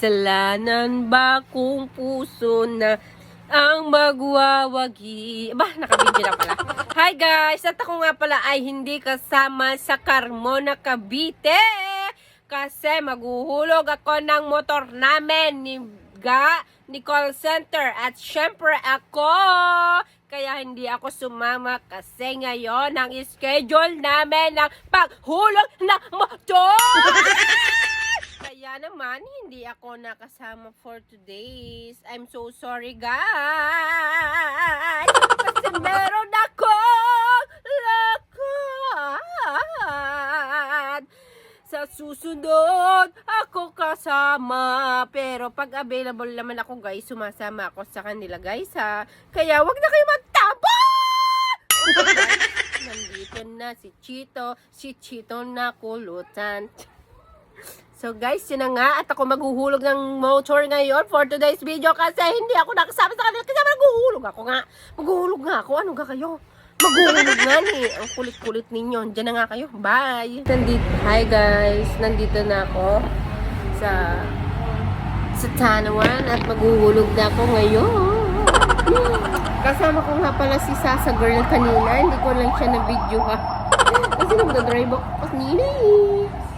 kasalanan ba kung puso na ang magwawagi? Ba, nakabigyan na pala. Hi guys! At ako nga pala ay hindi kasama sa Carmona, Cavite. Kasi maghuhulog ako ng motor namin ni Ga, ni call center. At syempre ako, kaya hindi ako sumama kasi ngayon ang schedule namin ng paghulog ng motor. Kaya naman, hindi ako nakasama for today's. I'm so sorry, guys. Kasi meron akong lakad. Sa susunod, ako kasama. Pero pag available naman ako, guys, sumasama ako sa kanila, guys, ha. Kaya wag na kayo magtabo! Nandito na si Chito, si Chito na kulutan. So guys, yun na nga. At ako maghuhulog ng motor ngayon for today's video kasi hindi ako nakasama sa kanila kasi maghuhulog ako nga. Maghuhulog nga ako. Ano ga kayo? Maghuhulog nga ni. Ang kulit-kulit ninyo. Diyan na nga kayo. Bye! Nandito, hi guys. Nandito na ako sa sa Tanawan at maghuhulog na ako ngayon. Kasama ko nga pala si Sasa Girl kanina. Hindi ko lang siya na video ha. Kasi nagdadrive ako kanina eh.